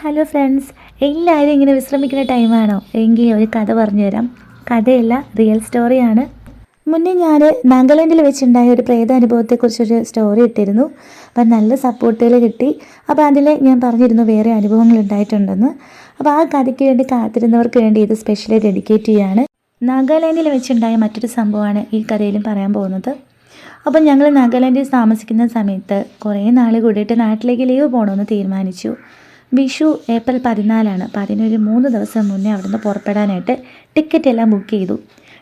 Hello friends എല്ലാവരും ഇങ്ങനെ വിശ്രമിക്കുന്ന ടൈമാണോ എങ്കിൽ ഒരു കഥ പറഞ്ഞു തരാം. കഥയല്ല റിയൽ സ്റ്റോറിയാണ് മുന്നേ ഞാൻ നാഗാലാൻഡിൽ വെച്ചുണ്ടായ ഒരു പ്രേത അനുഭവത്തെക്കുറിച്ചൊരു സ്റ്റോറി ഇട്ടിരുന്നു. അപ്പം നല്ല സപ്പോർട്ടുകൾ കിട്ടി. അപ്പോൾ അതിൽ ഞാൻ പറഞ്ഞിരുന്നു വേറെ അനുഭവങ്ങൾ ഉണ്ടായിട്ടുണ്ടെന്ന്. അപ്പോൾ ആ കഥയ്ക്ക് വേണ്ടി കാത്തിരുന്നവർക്ക് വേണ്ടി ഇത് സ്പെഷ്യലി ഡെഡിക്കേറ്റ് ചെയ്യുകയാണ് നാഗാലാൻഡിൽ വെച്ചുണ്ടായ മറ്റൊരു സംഭവമാണ് ഈ കഥയിലും പറയാൻ പോകുന്നത്. അപ്പം ഞങ്ങൾ നാഗാലാൻഡിൽ താമസിക്കുന്ന സമയത്ത് കുറേ നാൾ കൂടിയിട്ട് നാട്ടിലേക്ക് ലീവ് പോകണമെന്ന് തീരുമാനിച്ചു. വിഷു ഏപ്രിൽ പതിനാലാണ്. അപ്പോൾ അതിനൊരു മൂന്ന് ദിവസം മുന്നേ അവിടുന്ന് പുറപ്പെടാനായിട്ട് ടിക്കറ്റ് എല്ലാം ബുക്ക് ചെയ്തു.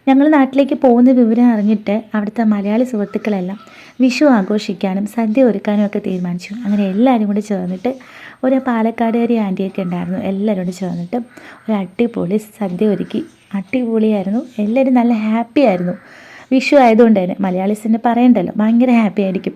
ഞങ്ങൾ നാട്ടിലേക്ക് പോകുന്ന വിവരം അറിഞ്ഞിട്ട് അവിടുത്തെ മലയാളി സുഹൃത്തുക്കളെല്ലാം വിഷു ആഘോഷിക്കാനും സദ്യ ഒരുക്കാനും ഒക്കെ തീരുമാനിച്ചു. അങ്ങനെ എല്ലാവരും കൂടി ചേർന്നിട്ട് ഒരു പാലക്കാടുകാരി ആന്റിയൊക്കെ ഉണ്ടായിരുന്നു. എല്ലാവരും കൂടി ചേർന്നിട്ട് ഒരു അടിപൊളി സദ്യ ഒരുക്കി. അടിപൊളിയായിരുന്നു. എല്ലാവരും നല്ല ഹാപ്പി ആയിരുന്നു. വിഷു ആയതുകൊണ്ട് തന്നെ മലയാളീസിന് പറയണ്ടല്ലോ ഭയങ്കര ഹാപ്പി ആയിരിക്കും.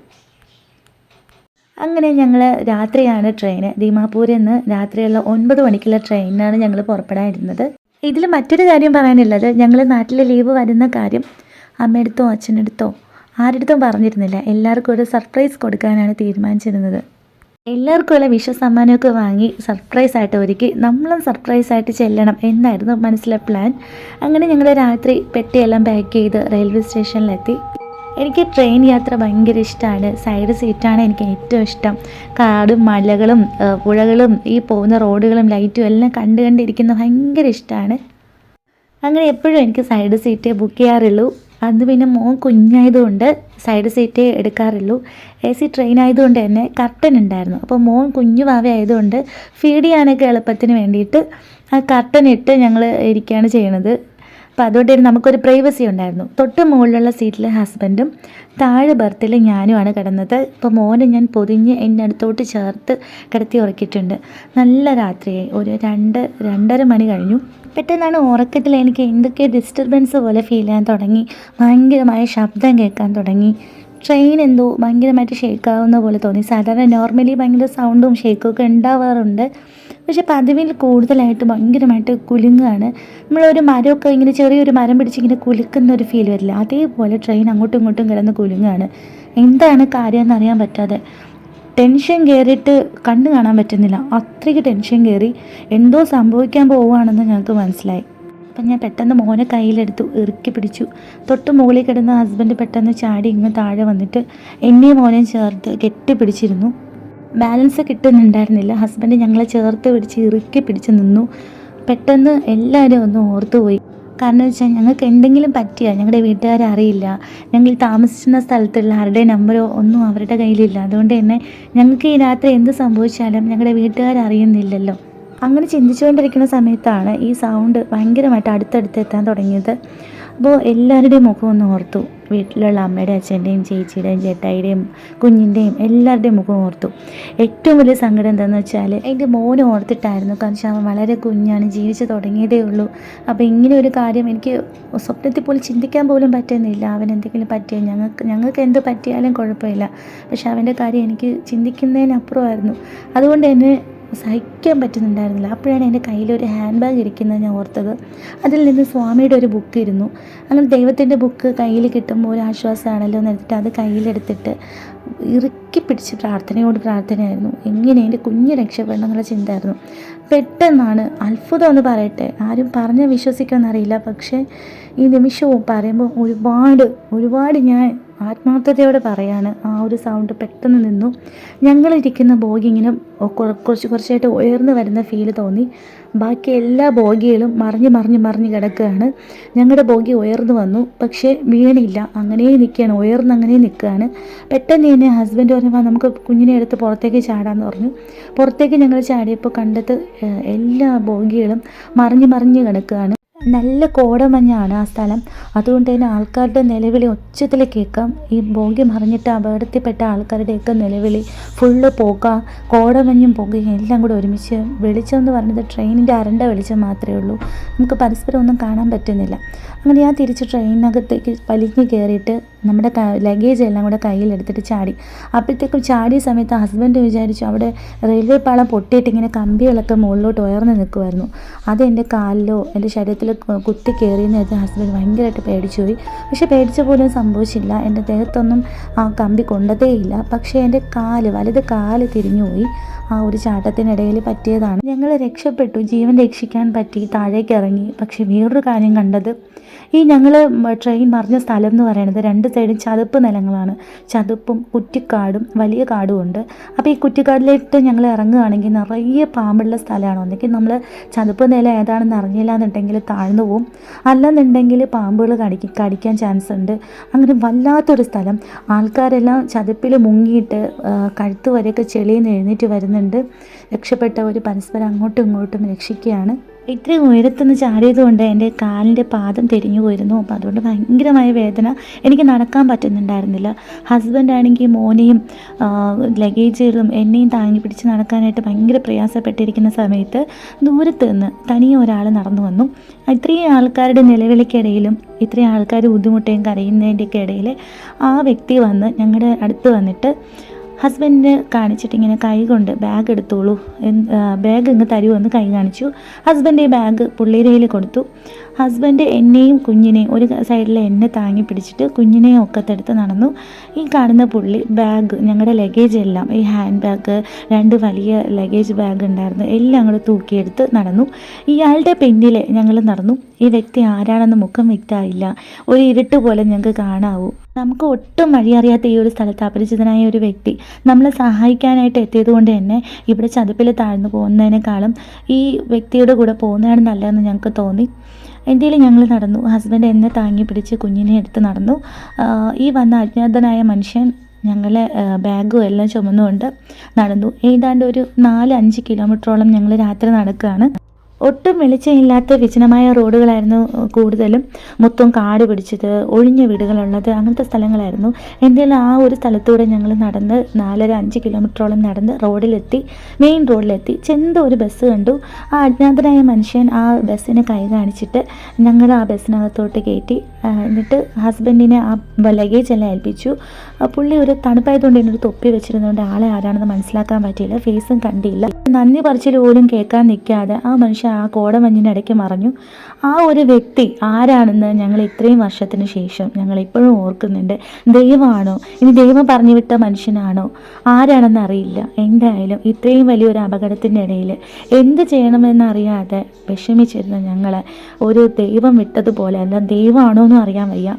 അങ്ങനെ ഞങ്ങൾ രാത്രിയാണ് ട്രെയിന് ദീമാപൂരിൽ നിന്ന് രാത്രിയുള്ള ഒൻപത് മണിക്കുള്ള ട്രെയിനിനാണ് ഞങ്ങൾ പുറപ്പെടാനിരുന്നത്. ഇതിൽ മറ്റൊരു കാര്യം പറയാനുള്ളത് ഞങ്ങൾ നാട്ടിൽ ലീവ് വരുന്ന കാര്യം അമ്മയടുത്തോ അച്ഛനടുത്തോ ആരുടെത്തും പറഞ്ഞിരുന്നില്ല. എല്ലാവർക്കും ഒരു സർപ്രൈസ് കൊടുക്കാനാണ് തീരുമാനിച്ചിരുന്നത്. എല്ലാവർക്കും ഉള്ള വിഷ സമ്മാനമൊക്കെ വാങ്ങി സർപ്രൈസ് ആയിട്ട് ഒരുക്കി നമ്മളും സർപ്രൈസ് ആയിട്ട് ചെല്ലണം എന്നായിരുന്നു മനസ്സിലെ പ്ലാൻ അങ്ങനെ ഞങ്ങൾ രാത്രി പെട്ടിയെല്ലാം പാക്ക് ചെയ്ത് റെയിൽവേ സ്റ്റേഷനിലെത്തി എനിക്ക് ട്രെയിൻ യാത്ര ഭയങ്കര ഇഷ്ടമാണ് സൈഡ് സീറ്റാണ് എനിക്ക് ഏറ്റവും ഇഷ്ടം. കാടും മലകളും പുഴകളും ഈ പോകുന്ന റോഡുകളും ലൈറ്റും എല്ലാം കണ്ട് കണ്ടിരിക്കുന്ന ഭയങ്കര ഇഷ്ടമാണ് അങ്ങനെ എപ്പോഴും എനിക്ക് സൈഡ് സീറ്റേ ബുക്ക് ചെയ്യാറുള്ളൂ. അന്ന് പിന്നെ മോൻ കുഞ്ഞായതുകൊണ്ട് സൈഡ് സീറ്റേ എടുക്കാറുള്ളൂ. എ സി ട്രെയിൻ ആയതുകൊണ്ട് തന്നെ കർട്ടൻ ഉണ്ടായിരുന്നു. അപ്പോൾ മോൻ കുഞ്ഞു ആയതുകൊണ്ട് ഫീഡ് ചെയ്യാനൊക്കെ എളുപ്പത്തിന് വേണ്ടിയിട്ട് ആ കർട്ടൻ ഇട്ട് ഞങ്ങൾ ഇരിക്കുകയാണ് ചെയ്യണത്. അപ്പോൾ അതുകൊണ്ട് തന്നെ നമുക്കൊരു പ്രൈവസി ഉണ്ടായിരുന്നു. തൊട്ട് മുകളിലുള്ള സീറ്റിൽ ഹസ്ബൻഡും താഴെ ബർത്തിൽ ഞാനുമാണ് കിടന്നത്. ഇപ്പോൾ മോനെ ഞാൻ പൊതിഞ്ഞ് എന്റെ അടുത്തോട്ട് ചേർത്ത് കിടത്തി ഉറക്കിയിട്ടുണ്ട്. നല്ല രാത്രിയായി. ഒരു രണ്ട് രണ്ടര മണി കഴിഞ്ഞു. പെട്ടെന്നാണ് ഉറക്കത്തിൽ എനിക്ക് എന്തൊക്കെ ഡിസ്റ്റർബൻസ് പോലെ ഫീൽ ചെയ്യാൻ തുടങ്ങി. ഭയങ്കരമായ ശബ്ദം കേൾക്കാൻ തുടങ്ങി. ട്രെയിൻ എന്തോ ഭയങ്കരമായിട്ട് ഷേക്ക് ആവുന്ന പോലെ തോന്നി. സാധാരണ നോർമലി ഭയങ്കര സൗണ്ടും ഷേക്കും ഒക്കെ ഉണ്ടാവാറുണ്ട്. പക്ഷെ പതിവിൽ കൂടുതലായിട്ട് ഭയങ്കരമായിട്ട് കുലുങ്ങുകയാണ്. നമ്മളൊരു മരമൊക്കെ ഇങ്ങനെ ചെറിയൊരു മരം പിടിച്ചിങ്ങനെ കുലുക്കുന്ന ഒരു ഫീൽ വരില്ല. അതേപോലെ ട്രെയിൻ അങ്ങോട്ടും ഇങ്ങോട്ടും കിടന്ന് കുലുങ്ങുകയാണ്. എന്താണ് കാര്യം എന്നറിയാൻ പറ്റാതെ ടെൻഷൻ കയറിയിട്ട് കണ്ണ് കാണാൻ പറ്റുന്നില്ല. അത്രയ്ക്ക് ടെൻഷൻ കയറി എന്തോ സംഭവിക്കാൻ പോവുകയാണെന്ന് ഞങ്ങൾക്ക് മനസ്സിലായി. അപ്പം ഞാൻ പെട്ടെന്ന് മോനെ കയ്യിലെടുത്തു ഇറുക്കി പിടിച്ചു. തൊട്ട് മുകളിൽ കിടന്ന ഹസ്ബൻഡ് പെട്ടെന്ന് ചാടി ഇങ്ങ് താഴെ വന്നിട്ട് എന്നെയും മോനെയും ചേർത്ത് കെട്ടിപ്പിടിച്ചിരുന്നു. ബാലൻസ് കിട്ടുന്നുണ്ടായിരുന്നില്ല. ഹസ്ബൻഡ് ഞങ്ങളെ ചേർത്ത് പിടിച്ച് ഇറുക്കി പിടിച്ച് നിന്നു. പെട്ടെന്ന് എല്ലാവരും ഒന്ന് ഓർത്തുപോയി കാരണം വെച്ചാൽ ഞങ്ങൾക്ക് എന്തെങ്കിലും പറ്റിയ? ഞങ്ങളുടെ വീട്ടുകാരെ അറിയില്ല. ഞങ്ങൾ താമസിക്കുന്ന സ്ഥലത്തുള്ള ആരുടെ നമ്പറോ ഒന്നും അവരുടെ കയ്യിലില്ല. അതുകൊണ്ട് തന്നെ ഞങ്ങൾക്ക് ഈ രാത്രി എന്ത് സംഭവിച്ചാലും ഞങ്ങളുടെ വീട്ടുകാർ അറിയുന്നില്ലല്ലോ. അങ്ങനെ ചിന്തിച്ചുകൊണ്ടിരിക്കുന്ന സമയത്താണ് ഈ സൗണ്ട് ഭയങ്കരമായിട്ട് അടുത്തടുത്ത് എത്താൻ തുടങ്ങിയത്. അപ്പോൾ എല്ലാവരുടെയും മുഖം ഒന്ന് ഓർത്തു. വീട്ടിലുള്ള അമ്മയുടെ അച്ഛന്റെയും ചേച്ചിയുടെയും ചേട്ടായിയുടെയും കുഞ്ഞിന്റെയും എല്ലാവരുടെയും മുഖം ഓർത്തു. ഏറ്റവും വലിയ സങ്കടം എന്താണെന്ന് വെച്ചാൽ എന്റെ മോനെ ഓർത്തിട്ടായിരുന്നു കാരണം അവൻ വളരെ കുഞ്ഞാണ് ജീവിച്ചു തുടങ്ങിയതേ ഉള്ളൂ. അപ്പോൾ ഇങ്ങനെ ഒരു കാര്യം എനിക്ക് സ്വപ്നത്തിൽ പോലും ചിന്തിക്കാൻ പോലും പറ്റുന്നില്ല. അവൻ എന്തെങ്കിലും പറ്റിയാൽ ഞങ്ങൾക്ക് ഞങ്ങൾക്ക് എന്ത് പറ്റിയാലും കുഴപ്പമില്ല. പക്ഷെ അവന്റെ കാര്യം എനിക്ക് ചിന്തിക്കുന്നതിനപ്പുറമായിരുന്നു. അതുകൊണ്ട് തന്നെ സഹിക്കാൻ പറ്റുന്നുണ്ടായിരുന്നില്ല. അപ്പോഴാണ് എന്റെ കയ്യിലൊരു ഹാൻഡ് ബാഗ് ഇരിക്കുന്നത് ഞാൻ ഓർത്തത്. അതിൽ നിന്ന് സ്വാമിയുടെ ഒരു ബുക്ക് ഇരുന്നു. അങ്ങനെ ദൈവത്തിന്റെ ബുക്ക് കയ്യിൽ കിട്ടുമ്പോൾ ഒരു ആശ്വാസമാണല്ലോ എന്ന് എടുത്തിട്ട് അത് കയ്യിലെടുത്തിട്ട് ഇറുക്കി പിടിച്ച് പ്രാർത്ഥനയോട് പ്രാർത്ഥനയായിരുന്നു. എങ്ങനെ എന്റെ കുഞ്ഞ് രക്ഷപ്പെടണം എന്നുള്ള ചിന്തയായിരുന്നു പെട്ടെന്നാണ് അത്ഭുതം എന്ന് പറയട്ടെ. ആരും പറഞ്ഞ് വിശ്വസിക്കുമെന്നറിയില്ല പക്ഷേ ഈ നിമിഷവും പറയുമ്പോൾ ഒരുപാട് ഒരുപാട് ഞാൻ ആത്മാർത്ഥതയോടെ പറയാണ്. ആ ഒരു സൗണ്ട് പെട്ടെന്ന് നിന്നു. ഞങ്ങളിരിക്കുന്ന ബോഗി ഇങ്ങനെ കുറ- കുറച്ച് കുറച്ചായിട്ട് ഉയർന്നു വരുന്ന ഫീൽ തോന്നി. ബാക്കി എല്ലാ ബോഗികളും മറിഞ്ഞ് മറിഞ്ഞ് മറിഞ്ഞ് കിടക്കുകയാണ്. ഞങ്ങളുടെ ബോഗി ഉയർന്നു വന്നു. പക്ഷേ വീണില്ല. അങ്ങനെ നിൽക്കുകയാണ്. ഉയർന്ന് അങ്ങനെ നിൽക്കുകയാണ്. പെട്ടെന്ന് തന്നെ ഹസ്ബൻഡ് പറഞ്ഞപ്പോൾ നമുക്ക് കുഞ്ഞിനെ എടുത്ത് പുറത്തേക്ക് ചാടാന്ന് പറഞ്ഞു. പുറത്തേക്ക് ഞങ്ങൾ ചാടിയപ്പോൾ കണ്ടത് എല്ലാ ബോഗികളും മറിഞ്ഞ് മറിഞ്ഞ് കിടക്കുകയാണ്. നല്ല കോടമഞ്ഞാണ് ആ സ്ഥലം. അതുകൊണ്ട് തന്നെ ആൾക്കാരുടെ നിലവിളി ഒച്ചത്തിൽ കേൾക്കാം. ഈ ബോഗി മറിഞ്ഞിട്ട് അപകടത്തിൽപ്പെട്ട ആൾക്കാരുടെയൊക്കെ നിലവിളി ഫുള്ള് പോക കോടമഞ്ഞും പുകയും എല്ലാം കൂടെ ഒരുമിച്ച് വെളിച്ചം എന്ന് പറഞ്ഞത് ട്രെയിനിന്റെ അരണ്ട വെളിച്ചം മാത്രമേ ഉള്ളൂ. നമുക്ക് പരസ്പരം ഒന്നും കാണാൻ പറ്റുന്നില്ല. അങ്ങനെ ഞാൻ തിരിച്ച് ട്രെയിനകത്തേക്ക് പലിഞ്ഞ് കയറിയിട്ട് നമ്മുടെ ലഗേജ് എല്ലാം കൂടെ കയ്യിലെടുത്തിട്ട് ചാടി. അപ്പോഴത്തേക്കും ചാടിയ സമയത്ത് ഹസ്ബൻഡ് വിചാരിച്ചു അവിടെ റെയിൽവേ പാളം പൊട്ടിയിട്ട് ഇങ്ങനെ കമ്പികളൊക്കെ മുകളിലോട്ട് ഉയർന്ന് നിൽക്കുമായിരുന്നു അത് എന്റെ കാലിലോ എന്റെ ശരീരത്തിൽ കുത്തി കയറിയെന്ന് വെച്ചാൽ ഹസ്ബൻഡ് ഭയങ്കരമായിട്ട് പേടിച്ചു പോയി. പക്ഷെ പേടിച്ച പോലും സംഭവിച്ചില്ല. എന്റെ ദേഹത്തൊന്നും ആ കമ്പി കൊണ്ടതേയില്ല. പക്ഷേ എന്റെ കാൽ വലത് കാൽ തിരിഞ്ഞുപോയി. ആ ഒരു ചാട്ടത്തിനിടയിൽ പറ്റിയതാണ്. ഞങ്ങൾ രക്ഷപ്പെട്ടു. ജീവൻ രക്ഷിക്കാൻ പറ്റി. താഴേക്ക് ഇറങ്ങി പക്ഷെ വേറൊരു കാര്യം കണ്ടത് ഈ ഞങ്ങൾ ട്രെയിൻ മറിഞ്ഞ സ്ഥലം എന്ന് പറയുന്നത് രണ്ട് സൈഡും ചതുപ്പ് നിലങ്ങളാണ്. ചതുപ്പും കുറ്റിക്കാടും വലിയ കാടും ഉണ്ട്. അപ്പോൾ ഈ കുറ്റിക്കാടിലേക്ക് ഞങ്ങൾ ഇറങ്ങുകയാണെങ്കിൽ നിറയെ പാമ്പുള്ള സ്ഥലമാണ്. ഒന്നെങ്കിൽ നമ്മൾ ചതുപ്പ് നില ഏതാണെന്ന് അറിഞ്ഞില്ല എന്നുണ്ടെങ്കിൽ താഴ്ന്നു പോവും. അല്ലെന്നുണ്ടെങ്കിൽ പാമ്പുകൾ കടിക്കും കടിക്കാൻ ചാൻസ് ഉണ്ട്. അങ്ങനെ വല്ലാത്തൊരു സ്ഥലം. ആൾക്കാരെല്ലാം ചതുപ്പിൽ മുങ്ങിയിട്ട് കഴുത്ത് വരെയൊക്കെ ചെളിയിൽ നിന്ന് എഴുന്നേറ്റ് വരുന്നുണ്ട് രക്ഷപ്പെട്ടവർ പരസ്പരം അങ്ങോട്ടും ഇങ്ങോട്ടും രക്ഷിക്കുകയാണ്. ഇത്രയും ഉയരത്തുനിന്ന് ചാടിയത് കൊണ്ട് എന്റെ കാലിന്റെ പാദം തിരിഞ്ഞു പോയിരുന്നു. അപ്പോൾ അതുകൊണ്ട് ഭയങ്കരമായ വേദന എനിക്ക് നടക്കാൻ പറ്റുന്നുണ്ടായിരുന്നില്ല. ഹസ്ബൻഡ് ആണെങ്കിൽ മോനെയും ലഗേജുകളും എന്നെയും താങ്ങി പിടിച്ച് നടക്കാനായിട്ട് ഭയങ്കര പ്രയാസപ്പെട്ടിരിക്കുന്ന സമയത്ത് ദൂരത്ത് നിന്ന് തനിയെ ഒരാൾ നടന്നു വന്നു. ഇത്രയും ആൾക്കാരുടെ നിലവിളിക്കിടയിലും ഇത്രയും ആൾക്കാർ ബുദ്ധിമുട്ടുകയും കരയുന്നതിന്റെയൊക്കെ ഇടയിൽ ആ വ്യക്തി വന്ന് ഞങ്ങളുടെ അടുത്ത് വന്നിട്ട് ഹസ്ബൻഡിനെ കാണിച്ചിട്ട് ഇങ്ങനെ കൈ കൊണ്ട് ബാഗ് എടുത്തോളൂ ബാഗ് ഇങ്ങ് തരൂ എന്ന് കൈ കാണിച്ചു. ഹസ്ബൻഡ് ഈ ബാഗ് പുള്ളിയുടെ കയ്യിൽ കൊടുത്തു. ഹസ്ബൻഡ് എന്നെയും കുഞ്ഞിനെയും ഒരു സൈഡിൽ എന്നെ താങ്ങി പിടിച്ചിട്ട് കുഞ്ഞിനെയും ഒക്കത്തെടുത്ത് നടന്നു. ഈ കാണുന്ന പുള്ളി ബാഗ് ഞങ്ങളുടെ ലഗേജ് എല്ലാം ഈ ഹാൻഡ് ബാഗ് രണ്ട് വലിയ ലഗേജ് ബാഗ് ഉണ്ടായിരുന്നു എല്ലാം അങ്ങോട്ട് തൂക്കിയെടുത്ത് നടന്നു. ഇയാളുടെ പിന്നിൽ ഞങ്ങൾ നടന്നു. ഈ വ്യക്തി ആരാണെന്ന് മുഖം വ്യക്തമായില്ല. ഒരു ഇരുട്ട് പോലെ ഞങ്ങൾക്ക് കാണാവൂ. നമുക്ക് ഒട്ടും വഴിയറിയാത്ത ഈ ഒരു സ്ഥലത്ത് അപരിചിതനായ ഒരു വ്യക്തി നമ്മളെ സഹായിക്കാനായിട്ട് എത്തിയത് കൊണ്ട് തന്നെ ഇവിടെ ചതുപ്പിൽ താഴ്ന്നു പോകുന്നതിനേക്കാളും ഈ വ്യക്തിയുടെ കൂടെ പോകുന്നതാണ് നല്ലതെന്ന് ഞങ്ങൾക്ക് തോന്നി. എന്തെങ്കിലും ഞങ്ങൾ നടന്നു. ഹസ്ബൻഡ് എന്നെ താങ്ങി പിടിച്ച് കുഞ്ഞിനെ എടുത്ത് നടന്നു. ഈ വന്ന അജ്ഞാതനായ മനുഷ്യൻ ഞങ്ങളെ ബാഗും എല്ലാം ചുമന്നുകൊണ്ട് നടന്നു. ഏതാണ്ട് ഒരു നാല് അഞ്ച് കിലോമീറ്ററോളം ഞങ്ങൾ രാത്രി നടക്കുകയാണ്. ഒട്ടും വെളിച്ചമില്ലാത്ത വിജനമായ റോഡുകളായിരുന്നു കൂടുതലും. മൊത്തം കാട് പിടിച്ചത് ഒഴിഞ്ഞ വീടുകളുള്ളത് അങ്ങനത്തെ സ്ഥലങ്ങളായിരുന്നു. എന്തായാലും ആ ഒരു സ്ഥലത്തൂടെ ഞങ്ങൾ നടന്ന് നാലര അഞ്ച് കിലോമീറ്ററോളം നടന്ന് റോഡിലെത്തി മെയിൻ റോഡിലെത്തി. ചെന്ത ഒരു ബസ് കണ്ടു. ആ അജ്ഞാതനായ മനുഷ്യൻ ആ ബസ്സിനെ കൈ കാണിച്ചിട്ട് ഞങ്ങൾ ആ ബസ്സിനകത്തോട്ട് കയറ്റി എന്നിട്ട് ഹസ്ബൻഡിനെ ആ ലഗേജ് എല്ലാം ഏൽപ്പിച്ചു. പുള്ളി ഒരു തണുപ്പായതുകൊണ്ട് എന്നൊരു തൊപ്പി വെച്ചിരുന്നതുകൊണ്ട് ആളെ ആരാണെന്ന് മനസ്സിലാക്കാൻ പറ്റിയില്ല. ഫേസും കണ്ടില്ല. നന്ദി പറിച്ചിൽ പോലും കേൾക്കാൻ നിൽക്കാതെ ആ മനുഷ്യൻ ആ കോടമഞ്ഞിനിടയ്ക്ക് മറഞ്ഞു. ആ ഒരു വ്യക്തി ആരാണെന്ന് ഞങ്ങൾ ഇത്രയും വർഷത്തിന് ശേഷം ഞങ്ങൾ ഇപ്പോഴും ഓർക്കുന്നുണ്ട്. ദൈവമാണോ? ഇനി ദൈവം പറഞ്ഞു വിട്ട മനുഷ്യനാണോ? ആരാണെന്ന് അറിയില്ല. എന്തായാലും ഇത്രയും വലിയൊരു അപകടത്തിന്റെ ഇടയിൽ എന്ത് ചെയ്യണമെന്നറിയാതെ വിഷമിച്ചിരുന്ന ഞങ്ങളെ ഒരു ദൈവം വിട്ടതുപോലെ അല്ല ദൈവമാണോ എന്നും അറിയാൻ വയ്യ.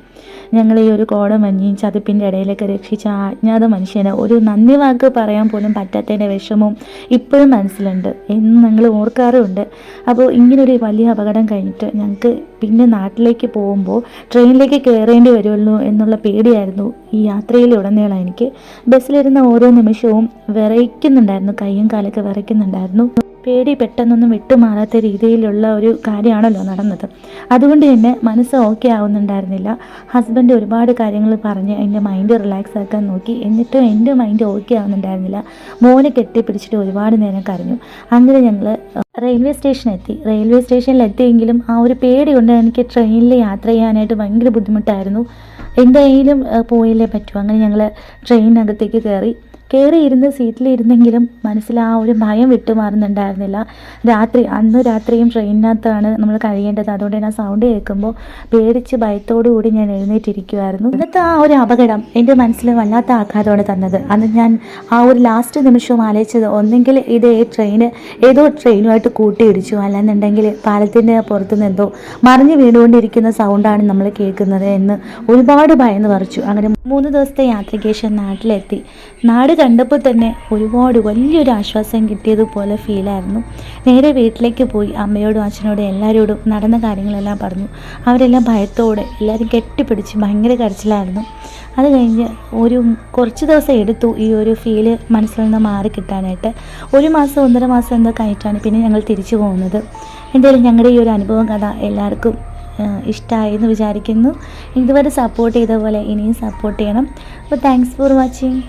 ഞങ്ങൾ ഈ ഒരു കോടമഞ്ഞിയും ചതുപ്പിന്റെ ഇടയിലൊക്കെ രക്ഷിച്ച അജ്ഞാത മനുഷ്യന് ഒരു നന്ദി വാക്ക് പറയാൻ പോലും പറ്റാത്തതിന്റെ വിഷമവും ഇപ്പോഴും മനസ്സിലുണ്ട് എന്ന് ഞങ്ങൾ ഓർക്കാറുമുണ്ട്. അപ്പോൾ ഇങ്ങനൊരു വലിയ അപകടം കഴിഞ്ഞിട്ട് ഞങ്ങൾക്ക് പിന്നെ നാട്ടിലേക്ക് പോകുമ്പോൾ ട്രെയിനിലേക്ക് കയറേണ്ടി വരുമല്ലോ എന്നുള്ള പേടിയായിരുന്നു ഈ യാത്രയിലുടനീളം എനിക്ക്. ബസ്സിലിരുന്ന ഓരോ നിമിഷവും വിറയ്ക്കുന്നുണ്ടായിരുന്നു കയ്യും കാലൊക്കെ വിറയ്ക്കുന്നുണ്ടായിരുന്നു. പേടി പെട്ടെന്നൊന്നും വിട്ടുമാറാത്ത രീതിയിലുള്ള ഒരു കാര്യമാണല്ലോ നടന്നത്. അതുകൊണ്ട് തന്നെ മനസ്സ് ഓക്കെ ആവുന്നുണ്ടായിരുന്നില്ല. ഹസ്ബൻഡ് ഒരുപാട് കാര്യങ്ങൾ പറഞ്ഞ് എന്റെ മൈൻഡ് റിലാക്സ് ആക്കാൻ നോക്കി. എന്നിട്ടും എന്റെ മൈൻഡ് ഓക്കെ ആവുന്നുണ്ടായിരുന്നില്ല. മോനെ കെട്ടിപ്പിടിച്ചിട്ട് ഒരുപാട് നേരം കരഞ്ഞു. അങ്ങനെ ഞങ്ങൾ റെയിൽവേ സ്റ്റേഷൻ എത്തി. റെയിൽവേ സ്റ്റേഷനിൽ എത്തിയെങ്കിലും ആ ഒരു പേടി കൊണ്ട് എനിക്ക് ട്രെയിനിൽ യാത്ര ചെയ്യാനായിട്ട് ഭയങ്കര ബുദ്ധിമുട്ടായിരുന്നു. എന്തായാലും പോയില്ലേ പറ്റുമോ പറ്റൂ. അങ്ങനെ ഞങ്ങൾ ട്രെയിനകത്തേക്ക് കയറി. കയറി ഇരുന്ന് സീറ്റിലിരുന്നെങ്കിലും മനസ്സിൽ ആ ഒരു ഭയം വിട്ടുമാറുന്നുണ്ടായിരുന്നില്ല. രാത്രി അന്ന് രാത്രിയും ട്രെയിനിനകത്താണ് നമ്മൾ കഴിയേണ്ടത്. അതുകൊണ്ട് തന്നെ സൗണ്ട് കേൾക്കുമ്പോൾ പേടിച്ച് ഭയത്തോടു കൂടി ഞാൻ എഴുന്നേറ്റിരിക്കുമായിരുന്നു ഇന്നത്തെ ആ ഒരു അപകടം എന്റെ മനസ്സിൽ വല്ലാത്ത ആഘാതമാണ് തന്നത്. അന്ന് ഞാൻ ആ ഒരു ലാസ്റ്റ് നിമിഷവും ആലോചിച്ചത് ഒന്നെങ്കിൽ ഇത് ഈ ട്രെയിന് ഏതോ ട്രെയിനുമായിട്ട് കൂട്ടിയിടിച്ചു. അല്ലെന്നുണ്ടെങ്കിൽ പാലത്തിന്റെ പുറത്തുനിന്ന് എന്തോ മറിഞ്ഞു വീണുകൊണ്ടിരിക്കുന്ന സൗണ്ടാണ് നമ്മൾ കേൾക്കുന്നത് എന്ന് ഒരുപാട് ഭയന്ന് പറിച്ചു. അങ്ങനെ മൂന്ന് ദിവസത്തെ യാത്രയ്ക്ക് ശേഷം നാട്ടിലെത്തി. നാട് കണ്ടപ്പോൾ തന്നെ ഒരുപാട് വലിയൊരു ആശ്വാസം കിട്ടിയതുപോലെ ഫീലായിരുന്നു നേരെ വീട്ടിലേക്ക് പോയി അമ്മയോടും അച്ഛനോടും എല്ലാവരോടും നടന്ന കാര്യങ്ങളെല്ലാം പറഞ്ഞു. അവരെല്ലാം ഭയത്തോടെ എല്ലാവരും കെട്ടിപ്പിടിച്ച് ഭയങ്കര കരച്ചിലായിരുന്നു. അത് കഴിഞ്ഞ് ഒരു കുറച്ച് ദിവസം എടുത്തു ഈ ഒരു ഫീൽ മനസ്സിൽ നിന്ന് മാറി കിട്ടാനായിട്ട്. ഒരു മാസം ഒന്നര മാസം എന്തൊക്കെ ആയിട്ടാണ് പിന്നെ ഞങ്ങൾ തിരിച്ചു പോകുന്നത്. എന്തായാലും ഞങ്ങളുടെ ഈ ഒരു അനുഭവം കഥ എല്ലാവർക്കും ഇഷ്ടമായി എന്ന് വിചാരിക്കുന്നു. ഇതുവരെ സപ്പോർട്ട് ചെയ്ത പോലെ ഇനിയും സപ്പോർട്ട് ചെയ്യണം. അപ്പോൾ താങ്ക്സ് ഫോർ വാച്ചിങ്